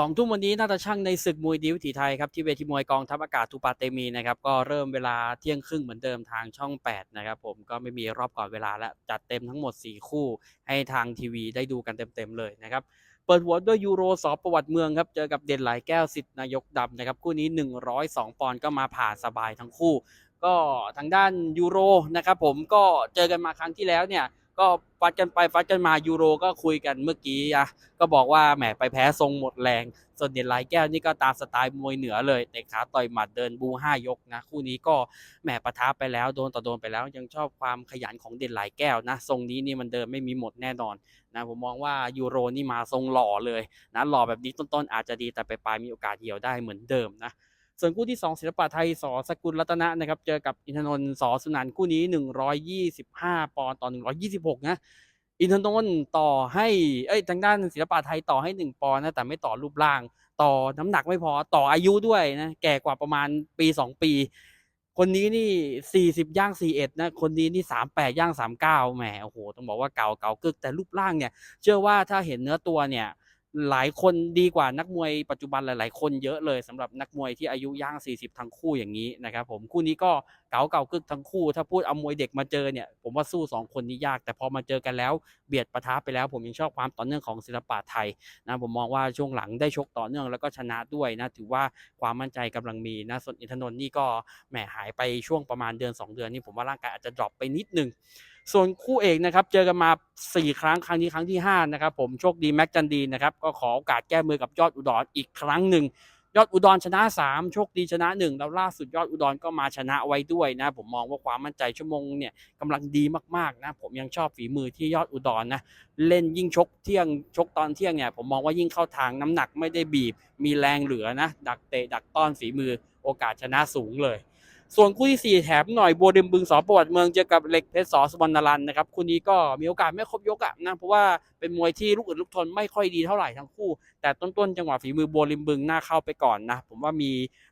สองทุ่มวันนี้น่าจะช่างในศึกมวยดีวิถีไทยครับที่เวทีมวยกองทัพอากาศทูปาเตมีนะครับก็เริ่มเวลาเที่ยงครึ่งเหมือนเดิมทางช่อง 8 นะครับผมก็ไม่มีรอบก่อนเวลาแล้วจัดเต็มทั้งหมด 4 คู่ให้ทางทีวีได้ดูกันเต็มๆเลยนะครับเปิดหัวด้วยยูโรสอบประวัติเมืองครับเจอกับเด่นหลายแก้วสิทธิ์นายกดำนะครับคู่นี้ 102 ปอนด์ก็มาผ่านสบายทั้งคู่ ก็ทางด้านยูโรนะครับผมก็เจอกันมาครั้งที่แล้วเนี่ย ก็ฟัดกันไปฟัดกันมายูโรก็คุยกันเมื่อกี้อะก็บอกว่าแหมไปแพ้ทรงหมดแรง ส่วนเด่นลายแก้วนี่ก็ตามสไตล์มวยเหนือเลยเตะขาต่อยหมัดเดินบูห้ายกนะ คู่นี้ก็แหมปะทะไปแล้วโดนต่อโดนไปแล้ว ยังชอบความขยันของเด่นลายแก้วนะทรงนี้นี่มันเดินไม่มีหมดแน่นอนนะผมมองว่ายูโรนี่มาทรงหล่อเลยนะหล่อแบบนี้ต้นๆอาจจะดีแต่ไปปลายมีโอกาสเหี่ยวได้เหมือนเดิมนะ ส่วนคู่ที่ 2 ศิลปะไทยสอสกุลรัตนะนะครับเจอกับอินทนนท์สอสุนันคู่นี้ 125 ปอนด์ต่อ 126 นะอินทนนท์ต่อให้เอ้ยทางด้านศิลปะไทยต่อให้ 1 ปอนด์นะแต่ไม่ต่อรูปร่าง ต่อน้ำหนักไม่พอต่ออายุด้วยนะแก่กว่าประมาณปี 2 ปี คนนี้นี่ 40 ย่าง 41 นะ คนนี้นี่ 38 ย่าง 39แหมโอ้โหต้องบอกว่าเก่าเก่ากึกแต่รูปร่างเนี่ย เชื่อว่าถ้าเห็นเนื้อตัวเนี่ย หลายคนดีกว่านักมวยปัจจุบันหลาย ๆ คนเยอะเลยสำหรับนักมวยที่อายุย่าง 40 ทั้งคู่อย่างนี้นะครับผมคู่นี้ก็เก่าเก่ากึกทั้งคู่ ถ้าพูดเอามวยเด็กมาเจอเนี่ยผมว่าสู้ 2 คนนี้ยาก แต่พอมาเจอกันแล้วเบียดปะทะไปแล้ว ผมยังชอบความต่อเนื่องของศิลปะไทยนะผมมองว่าช่วงหลังได้ชกต่อเนื่องแล้วก็ชนะด้วยนะถือว่าความมั่นใจกำลังมีนะส่วนอินทนนท์นี่ก็แหมหายไปช่วงประมาณเดือน 2 เดือนนี่ผมว่าร่างกายอาจจะดรอปไปนิดนึง ส่วนคู่เอกนะครับเจอกันมา 4 ครั้งครั้งนี้ครั้งที่ 5 นะครับผมโชคดีแม็กจันดีนะครับก็ขอโอกาสแก้มือกับยอดอุดรอีกครั้งหนึ่งยอดอุดรชนะ 3 โชคดีชนะ 1 แล้วล่าสุดยอดอุดรก็มาชนะไว้ด้วยนะ ผมมองว่าความมั่นใจชั่วโมงเนี่ยกำลังดีมากๆนะ ผมยังชอบฝีมือที่ยอดอุดรนะเล่นยิ่งชกเที่ยงชกตอนเที่ยงเนี่ยผมมองว่ายิ่งเข้าทางน้ำหนักไม่ได้บีบ มีแรงเหลือนะ ดักเตะดักต้อนฝีมือโอกาสชนะสูงเลย ส่วนคู่ที่ 4 แถมหน่อยบัวเดิมบึงสอประวัติเมืองเจอกับเหล็กเพชรสอสวรรณรันนะครับคู่นี้ก็มีโอกาสไม่ครบยกอะนะเพราะว่าเป็นมวยที่ลูกอึดลูกทนไม่ค่อยดีเท่าไหร่ทั้งคู่ แต่ต้นๆจังหวะฝีมือบัวริมบึงน่าเข้าไปก่อนนะผมว่ามี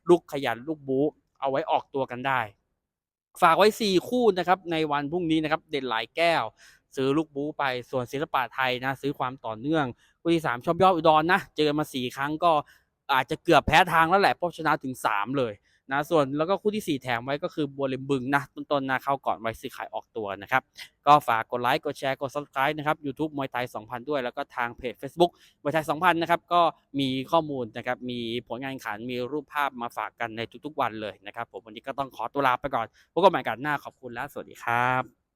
ลูกขยันลูกบู๊เอาไว้ออกตัวกันได้ ฝากไว้ 4 คู่นะครับในวันพรุ่งนี้นะครับเด่นหลายแก้ว ซื้อลูกบู๊ไปส่วนศิลปะไทยนะซื้อความต่อเนื่องคู่ที่ 3 ชอบยอดอุดรนะเจอมา4ครั้งก็อาจจะเกือบแพ้ทางแล้วแหละเพราะชนะถึง 3 เลย นะส่วนแล้วก็คู่ที่ 4 แถมไว้ก็คือบัวริมบึงนะต้นๆนะเข้าก่อนไว้ซื้อขายออกตัวนะครับ ก็ฝากกดไลค์กดแชร์กด subscribe นะครับ YouTube มวยไทย 2,000 ด้วย แล้วก็ทางเพจ Facebook มวยไทย 2,000 นะครับ ก็มีข้อมูลนะครับมีผลงานข่งขันมีรูปภาพมาฝากกันในทุกๆวันเลยนะครับ ผมวันนี้ก็ต้องขอตัวลาไปก่อนพบกันใหม่กันหน้าขอบคุณและสวัสดีครับ